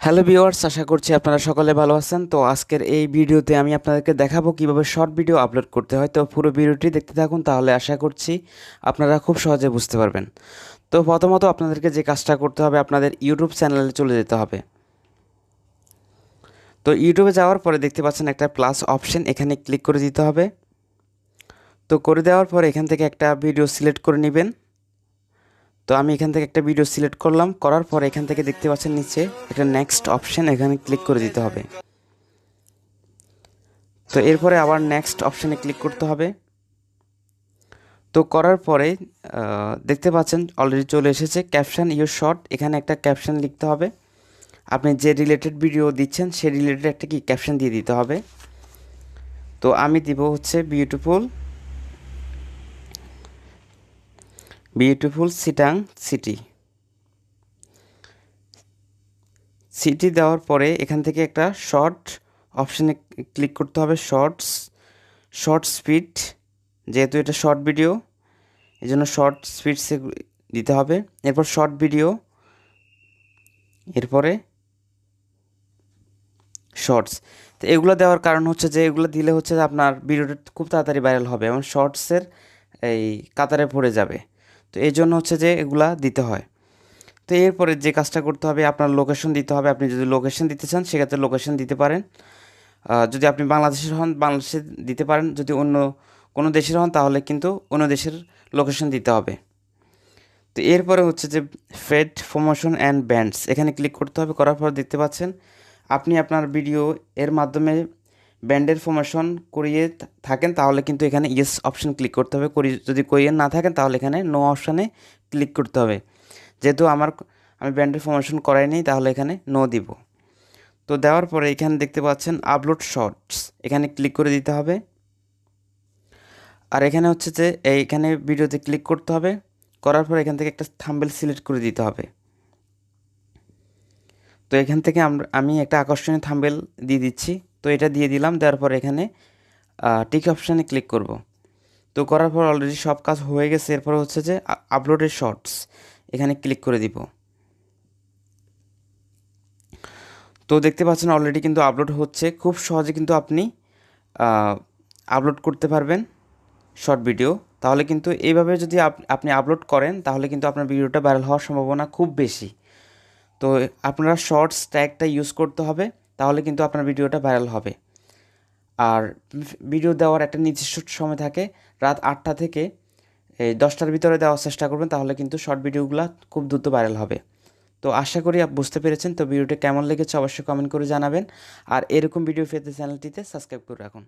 Hello viewers আশা করছি আপনারা সকলে ভালো আছেন। তো আজকের এই ভিডিওতে আমি আপনাদেরকে দেখাবো কীভাবে শর্ট ভিডিও আপলোড করতে হয়। তো পুরো ভিডিওটি দেখতে থাকুন, তাহলে আশা করছি আপনারা খুব সহজে বুঝতে পারবেন। তো প্রথমত আপনাদেরকে যে কাজটা করতে হবে, আপনাদের ইউটিউব চ্যানেলে চলে যেতে হবে। তো ইউটিউবে যাওয়ার পরে দেখতে পাচ্ছেন একটা প্লাস অপশন এখানে ক্লিক করে দিতে হবে। তো করে দেওয়ার পরে এখান থেকে একটা ভিডিও সিলেক্ট করে নেবেন। তো আমি এখান থেকে একটা ভিডিও সিলেক্ট করলাম। করার পর এখান থেকে দেখতে পাচ্ছেন নিচে একটা নেক্সট অপশন এখানে ক্লিক করে দিতে হবে। তো এরপরে আবার নেক্সট অপশানে ক্লিক করতে হবে। তো করার পরে দেখতে পাচ্ছেন অলরেডি চলে এসেছে। ক্যাপশন ইউর শর্ট এখানে একটা ক্যাপশন লিখতে হবে। আপনি যে রিলেটেড ভিডিও দিচ্ছেন সে রিলেটেড একটা কি? ক্যাপশন দিয়ে দিতে হবে। তো আমি দিব হচ্ছে বিউটিফুল বিউটিফুল সিটাং সিটি সিটি দেওয়ার পরে এখান থেকে একটা শর্ট অপশানে ক্লিক করতে হবে শর্টস শর্ট স্পিড যেহেতু এটা শর্ট ভিডিও এই জন্য শর্ট স্পিডসে দিতে হবে। এরপর শর্ট ভিডিও এরপরে শর্টস তো এগুলো দেওয়ার কারণ হচ্ছে যে, এগুলো দিলে হচ্ছে আপনার ভিডিওটা খুব তাড়াতাড়ি ভাইরাল হবে এবং শর্টসের এই কাতারে পড়ে যাবে। তো এই জন্য হচ্ছে যে এগুলা দিতে হয়। তো এরপরে যে কাজটা করতে হবে, আপনার লোকেশন দিতে হবে। আপনি যদি লোকেশন দিতে চান, সেক্ষেত্রে লোকেশন দিতে পারেন। যদি আপনি বাংলাদেশের হন, বাংলাদেশে দিতে পারেন। যদি অন্য কোনো দেশের হন, তাহলে কিন্তু অন্য দেশের লোকেশন দিতে হবে। তো এরপরে হচ্ছে যে ফেড প্রমোশন অ্যান্ড ব্যান্ডস এখানে ক্লিক করতে হবে। করার পর দেখতে পাচ্ছেন, আপনি আপনার ভিডিও এর মাধ্যমে ব্যান্ডের প্রমোশন করিয়ে থাকেন, তাহলে কিন্তু এখানে ইয়েস অপশন ক্লিক করতে হবে। করি যদি করিয়ে না থাকেন, তাহলে এখানে নো অপশানে ক্লিক করতে হবে। যেহেতু আমার আমি ব্যান্ডের প্রমোশন করাই নেই তাহলে এখানে নো দিব। তো দেওয়ার পরে এখানে দেখতে পাচ্ছেন আপলোড শর্টস এখানে ক্লিক করে দিতে হবে। আর এখানে হচ্ছে যে, এইখানে ভিডিওতে ক্লিক করতে হবে। করার পর এখান থেকে একটা থাম্বেল সিলেক্ট করে দিতে হবে। তো এখান থেকে আমরা আমি একটা আকর্ষণীয় থাম্বেল দিয়ে দিচ্ছি। তো এটা দিয়ে দিলাম, দেওয়ার পর এখানে টিক অপশানে ক্লিক করব। তো করার পর অলরেডি সব কাজ হয়ে গেছে, এরপর হচ্ছে যে আপলোডের শর্টস এখানে ক্লিক করে দিব। তো দেখতে পাচ্ছেন অলরেডি কিন্তু আপলোড হচ্ছে, খুব সহজে কিন্তু আপনি আপলোড করতে পারবেন শর্ট ভিডিও তাহলে কিন্তু এইভাবে যদি আপ- আপনি আপলোড করেন, তাহলে কিন্তু আপনার ভিডিওটা ভাইরাল হওয়ার সম্ভাবনা খুব বেশি। তো আপনারা শর্টস ট্যাগটা ইউজ করতে হবে। তাহলে কিন্তু আপনার ভিডিওটা ভাইরাল হবে। আর ভিডিও দেওয়ার একটা নির্দিষ্ট সময় থাকে, রাত আটটা থেকে এই দশটার ভিতরে দেওয়ার চেষ্টা করবেন, তাহলে কিন্তু শর্ট ভিডিওগুলো খুব দ্রুত ভাইরাল হবে। তো আশা করি বুঝতে পেরেছেন, তো ভিডিওটা কেমন লেগেছে অবশ্যই কমেন্ট করে জানাবেন। আর এরকম ভিডিও পেতে চ্যানেলটিতে সাবস্ক্রাইব করে রাখুন।